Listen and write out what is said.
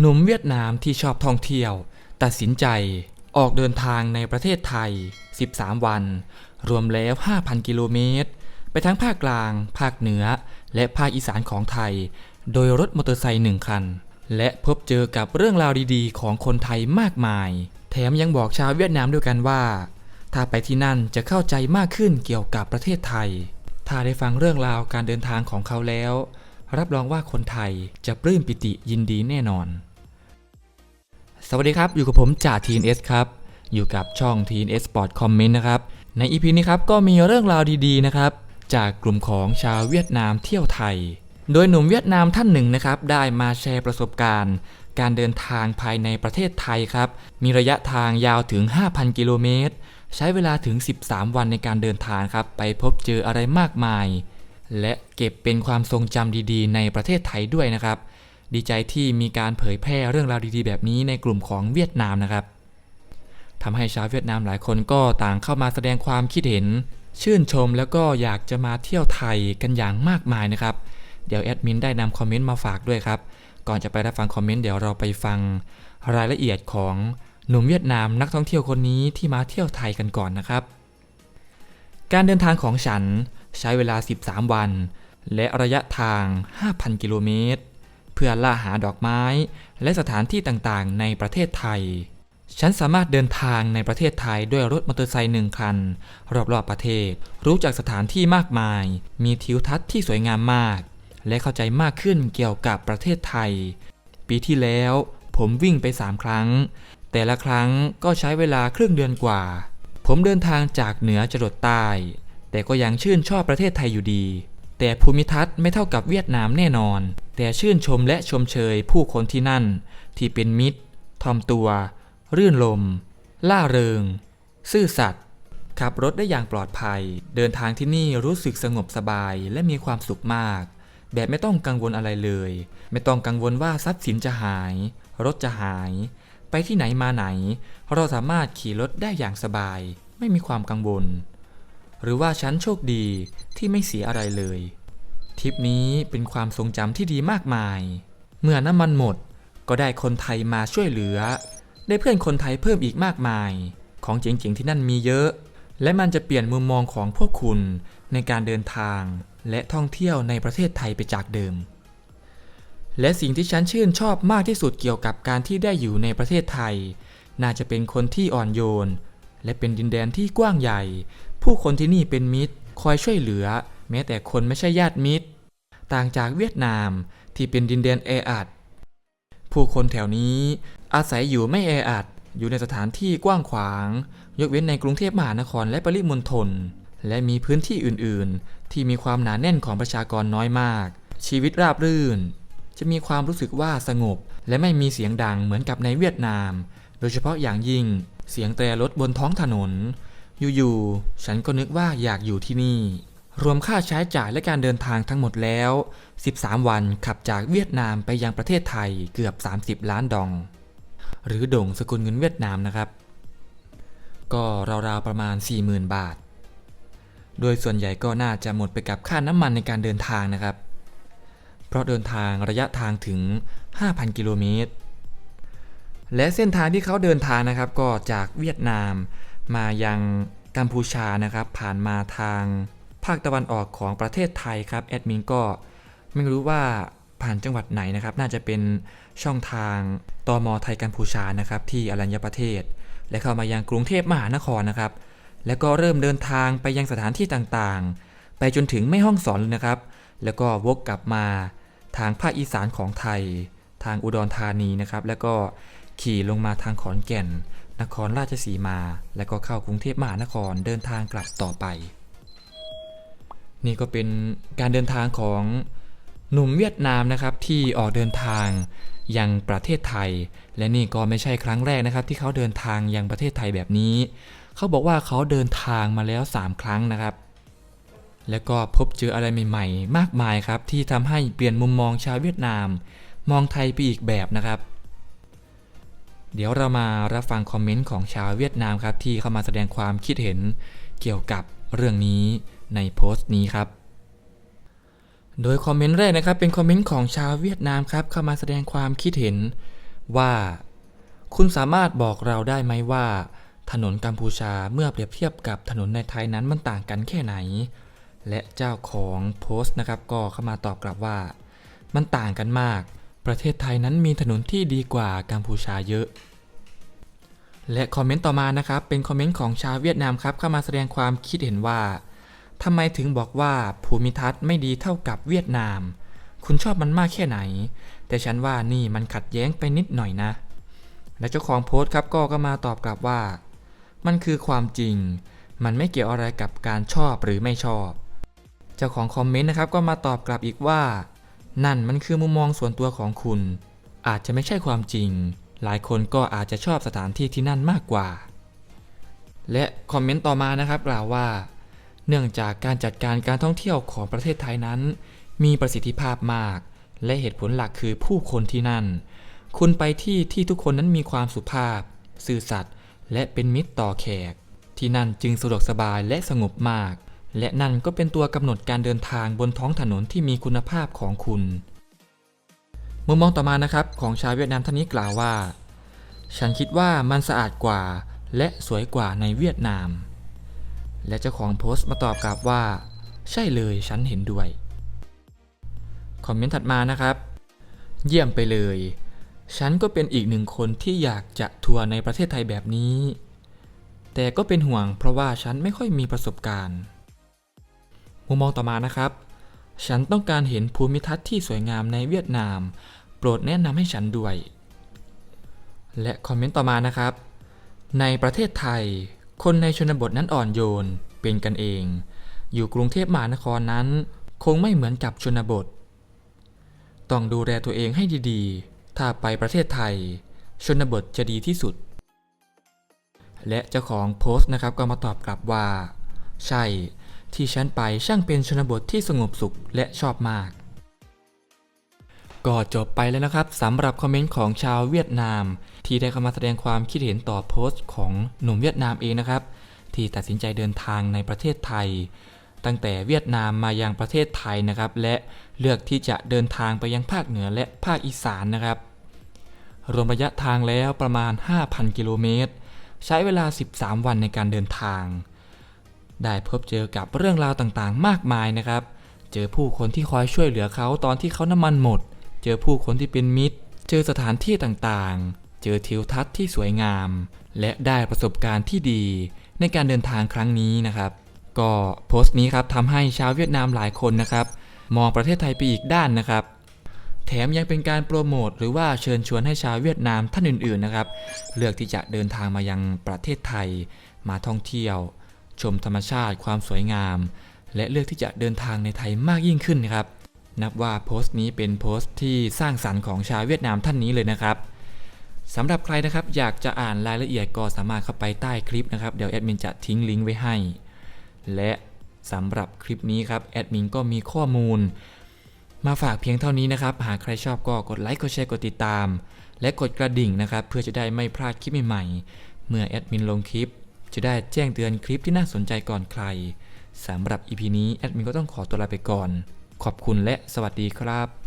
หนุ่มเวียดนามที่ชอบท่องเที่ยว ตัดสินใจออกเดินทางในประเทศไทย 13 วัน รวมแล้ว 5,000 กิโลเมตร ไปทั้งภาคกลาง ภาคเหนือ และภาคอีสานของไทย โดยรถมอเตอร์ไซค์หนึ่งคัน และพบเจอกับเรื่องราวดีๆ ของคนไทยมากมาย แถมยังบอกชาวเวียดนามด้วยกันว่า ถ้าไปที่นั่นจะเข้าใจมากขึ้นเกี่ยวกับประเทศไทย ถ้าได้ฟังเรื่องราวการเดินทางของเขาแล้ว รับรองว่าคนไทยจะปลื้มปิติยินดีแน่นอน สวัสดีครับ อยู่กับผมจ่าทีนเอสครับ อยู่กับช่องทีนเอสปอร์ตคอมเมนต์นะครับ ในอีพีนี้ครับ ก็มีเรื่องราวดีๆนะครับ จากกลุ่มของชาวเวียดนามเที่ยวไทย โดยหนุ่มเวียดนามท่านหนึ่งนะครับ ได้มาแชร์ประสบการณ์ การเดินทางภายในประเทศไทยครับ มีระยะทางยาวถึง 5,000 กิโลเมตร ใช้เวลาถึง 13 วันในการเดินทางครับ ไปพบเจออะไรมากมาย และเก็บเป็นความทรงจำดีๆ ในประเทศไทยด้วยนะครับ ดีใจที่มีการเผยแพร่เรื่องราวดีๆ แบบนี้ในกลุ่มของเวียดนามนะครับทำให้ชาวเวียดนามหลายคนก็ต่างเข้ามาแสดงความคิดเห็น ชื่นชมแล้วก็อยากจะมาเที่ยวไทยกันอย่างมากมายนะครับ เดี๋ยวแอดมินได้นำคอมเมนต์มาฝากด้วยครับ ก่อนจะไปรับฟังคอมเมนต์เดี๋ยวเราไปฟังรายละเอียดของหนุ่มเวียดนามนักท่องเที่ยวคนนี้ที่มาเที่ยวไทยกันก่อนนะครับ การเดินทางของฉันใช้เวลา 13 วัน และระยะทาง 5,000 กิโลเมตร เพื่อล่าหาดอกไม้ และสถานที่ต่างๆ ในประเทศไทย ฉันสามารถเดินทางในประเทศไทยด้วยรถมอเตอร์ไซค์หนึ่งคัน รอบๆประเทศ รู้จักสถานที่มากมาย มีทิวทัศน์ที่สวยงามมาก และเข้าใจมากขึ้นเกี่ยวกับประเทศไทย ปีที่แล้วผมวิ่งไป 3 ครั้ง แต่ละครั้งก็ใช้เวลาครึ่งเดือนกว่า ผมเดินทางจากเหนือจรดใต้ แต่ก็ยังชื่นชอบประเทศไทยอยู่ดี แต่ภูมิทัศน์ไม่เท่ากับเวียดนามแน่นอน แต่ชื่นชมและชมเชยผู้คนที่นั่น ที่เป็นมิตรทอมตัว รื่นลม ล่าเริง ซื่อสัตย์ขับรถได้อย่างปลอดภัย เดินทางที่นี่รู้สึกสงบสบายและมีความสุขมาก แบบไม่ต้องกังวลอะไรเลย ไม่ต้องกังวลว่าทรัพย์สินจะหาย รถจะหาย ไปที่ไหนมาไหน เราสามารถขี่รถได้อย่างสบาย ไม่มีความกังวล หรือว่าฉันโชคดีที่ไม่เสียอะไรเลย ทริปนี้เป็นความทรงจำที่ดีมากมาย เมื่อน้ำมันหมดก็ได้คนไทยมาช่วยเหลือ ได้เพื่อนคนไทยเพิ่มอีกมากมาย ของเจ๋งๆที่นั่นมีเยอะ และมันจะเปลี่ยนมุมมองของพวกคุณในการเดินทาง และท่องเที่ยวในประเทศไทยไปจากเดิม และสิ่งที่ฉันชื่นชอบมากที่สุดเกี่ยวกับการที่ได้อยู่ในประเทศไทย น่าจะเป็นคนที่อ่อนโยน และเป็นดินแดนที่กว้างใหญ่ ผู้คนที่นี่เป็นมิตร คอยช่วยเหลือ แม้แต่คนไม่ใช่ญาติมิตร ต่างจากเวียดนามที่เป็นดินแดนแออัด ผู้คนแถวนี้อาศัยอยู่ไม่แออัด อยู่ในสถานที่กว้างขวาง ยกเว้นในกรุงเทพมหานครและปริมณฑล และมีพื้นที่อื่น ๆ ที่มีความหนาแน่นของประชากรน้อยมาก ชีวิตราบรื่น จะมีความรู้สึกว่าสงบ และไม่มีเสียงดังเหมือนกับในเวียดนาม โดยเฉพาะอย่างยิ่งเสียงแตรรถบนท้องถนน อยู่ๆ ฉันก็นึกว่าอยากอยู่ที่นี่ รวมค่าใช้จ่ายและการเดินทางทั้งหมดแล้ว 13 วันขับจากเวียดนามไปยังประเทศไทยเกือบ 30 ล้านดอง หรือด่งสกุลเงินเวียดนามนะครับ ก็ราวๆประมาณ 40,000 บาท โดยส่วนใหญ่ก็น่าจะหมดไปกับค่าน้ำมันในการเดินทางนะครับ เพราะเดินทางระยะทางถึง 5,000 กิโลเมตรและเส้นทางที่เขาเดินทางนะครับก็จากเวียดนาม มายังกัมพูชานะครับผ่านมาทางภาคตะวันออกของประเทศไทยครับแอดมินก็ไม่รู้ว่าผ่านจังหวัดไหนนะครับ น่าจะเป็นช่องทางตอมไทยกัมพูชานะครับที่อรัญญประเทศ และเข้ามายังกรุงเทพมหานครนะครับ แล้วก็เริ่มเดินทางไปยังสถานที่ต่างๆ ไปจนถึงไม่ห้องสอนเลยนะครับ แล้วก็วกกลับมาทางภาคอีสานของไทย ทางอุดรธานีนะครับ แล้วก็ขี่ลงมาทางขอนแก่น นครราชสีมา แล้วก็เข้ากรุงเทพมหานครเดินทางกลับต่อไป นี่ก็เป็นการเดินทางของหนุ่มเวียดนามนะครับที่ออกเดินทางยังประเทศไทย และนี่ก็ไม่ใช่ครั้งแรกนะครับ ที่เขาเดินทางยังประเทศไทยแบบนี้ เขาบอกว่าเขาเดินทางมาแล้ว 3 ครั้งนะครับ แล้วก็พบเจออะไรใหม่ๆ มากมายครับที่ทำให้เปลี่ยนมุมมองชาวเวียดนาม มองไทยไปอีกแบบนะครับ เดี๋ยวเรามารับฟังคอมเมนต์ของชาวเวียดนามครับที่เข้ามาแสดงความคิดเห็นเกี่ยวกับเรื่องนี้ในโพสต์นี้ครับ โดยคอมเมนต์แรกนะครับเป็นคอมเมนต์ของชาวเวียดนามครับเข้ามาแสดงความคิดเห็นว่า คุณสามารถบอกเราได้ไหมว่า ถนนกัมพูชาเมื่อเปรียบเทียบกับถนนในไทยนั้นมันต่างกันแค่ไหน และเจ้าของโพสต์นะครับก็เข้ามาตอบกลับว่า มันต่างกันมาก ประเทศไทยนั้นมีถนนที่ดีกว่ากัมพูชาเยอะ และคอมเมนต์ต่อมานะครับ เป็นคอมเมนต์ของชาวเวียดนามครับเข้ามาแสดงความคิดเห็นว่าทำไมถึงบอกว่าภูมิทัศน์ไม่ดีเท่ากับเวียดนาม คุณชอบมันมากแค่ไหน แต่ฉันว่านี่มันขัดแย้งไปนิดหน่อยนะ และเจ้าของโพสต์ครับก็ก็มาตอบกลับว่า มันคือความจริง มันไม่เกี่ยวอะไรกับการชอบหรือไม่ชอบ เจ้าของคอมเมนต์นะครับก็มาตอบกลับอีกว่า นั่นมันคือมุมมองส่วนตัวของคุณ อาจจะไม่ใช่ความจริง หลายคนก็อาจจะชอบสถานที่ที่นั่นมากกว่า และคอมเมนต์ต่อมานะครับกล่าวว่า เนื่องจากการจัดการการท่องเที่ยวของประเทศไทยนั้น มีประสิทธิภาพมาก และเหตุผลหลักคือผู้คนที่นั่น คุณไปที่ที่ทุกคนนั้นมีความสุภาพ ซื่อสัตย์และเป็นมิตรต่อแขก ที่นั่นจึงสะดวกสบายและสงบมาก และนั่นก็เป็นตัวกำหนดการเดินทางบนท้องถนนที่มีคุณภาพของคุณ มุมมองต่อมานะครับของชาวเวียดนามท่านนี้กล่าวว่า ฉันคิดว่ามันสะอาดกว่า และสวยกว่าในเวียดนาม และเจ้าของโพสต์มาตอบกลับว่า ใช่เลยฉันเห็นด้วย คอมเมนต์ถัดมานะครับ เยี่ยมไปเลย ฉันก็เป็นอีกหนึ่งคนที่อยากจะทัวร์ในประเทศไทยแบบนี้ แต่ก็เป็นห่วงเพราะว่าฉันไม่ค่อยมีประสบการณ์ มุมมองต่อมานะครับ ฉันต้องการเห็นภูมิทัศน์ที่สวยงามในเวียดนาม โปรดแนะนำให้ฉันด้วย และคอมเมนต์ต่อมานะครับ ในประเทศไทย คนในชนบทนั้นอ่อนโยน เป็นกันเอง อยู่กรุงเทพมหานครนั้น คงไม่เหมือนกับชนบท ต้องดูแลตัวเองให้ดีๆ ถ้าไปประเทศไทย ชนบทจะดีที่สุด และเจ้าของโพสต์นะครับก็มาตอบกลับว่า ใช่ ที่ฉันไปช่างเป็นชนบทที่สงบสุขและชอบมาก ก็จบไปแล้วนะครับสำหรับคอมเมนต์ของชาวเวียดนาม ที่ได้เข้ามาแสดงความคิดเห็นต่อโพสต์ของหนุ่มเวียดนามเองนะครับ ที่ตัดสินใจเดินทางในประเทศไทย ตั้งแต่เวียดนามมายังประเทศไทยนะครับ และเลือกที่จะเดินทางไปยังภาคเหนือและภาคอีสานนะครับ รวมระยะทางแล้วประมาณ 5,000 กิโลเมตรใช้เวลา 13 วันในการเดินทาง ได้พบเจอกับเรื่องราวต่างๆ มากมายนะครับ เจอผู้คนที่คอยช่วยเหลือเขาตอนที่เขาน้ำมันหมด เจอผู้คนที่เป็นมิตร เจอสถานที่ต่างๆ เจอทิวทัศน์ที่สวยงาม และได้ประสบการณ์ที่ดี ในการเดินทางครั้งนี้นะครับ ก็โพสต์นี้ครับทำให้ชาวเวียดนามหลายคนนะครับ มองประเทศไทยไปอีกด้านนะครับแถมยังเป็นการโปรโมทหรือว่าเชิญชวนให้ชาวเวียดนามท่านอื่นๆนะครับ เลือกที่จะเดินทางมายังประเทศไทยมาท่องเที่ยว ชมธรรมชาติความสวยงาม และเลือกที่จะเดินทางในไทยมากยิ่งขึ้นครับ นับว่าโพสต์นี้เป็นโพสต์ที่สร้างสรรค์ของชาวเวียดนามท่านนี้เลยนะครับสำหรับใครนะครับอยากจะอ่านรายละเอียดก็สามารถเข้าไปใต้คลิปนะครับเดี๋ยวแอดมินจะทิ้งลิงก์ไว้ให้ และสำหรับคลิปนี้ครับแอดมินก็มีข้อมูล มาฝากเพียงเท่านี้นะครับ หากใครชอบก็กดไลค์กดแชร์กดติดตาม และกดกระดิ่งนะครับ เพื่อจะได้ไม่พลาดคลิปใหม่ๆเมื่อแอดมินลงคลิป จะได้แจ้งเตือนคลิปที่น่าสนใจก่อนใครสำหรับ EP นี้แอดมินก็ต้องขอตัวลาไปก่อน ขอบคุณและสวัสดีครับ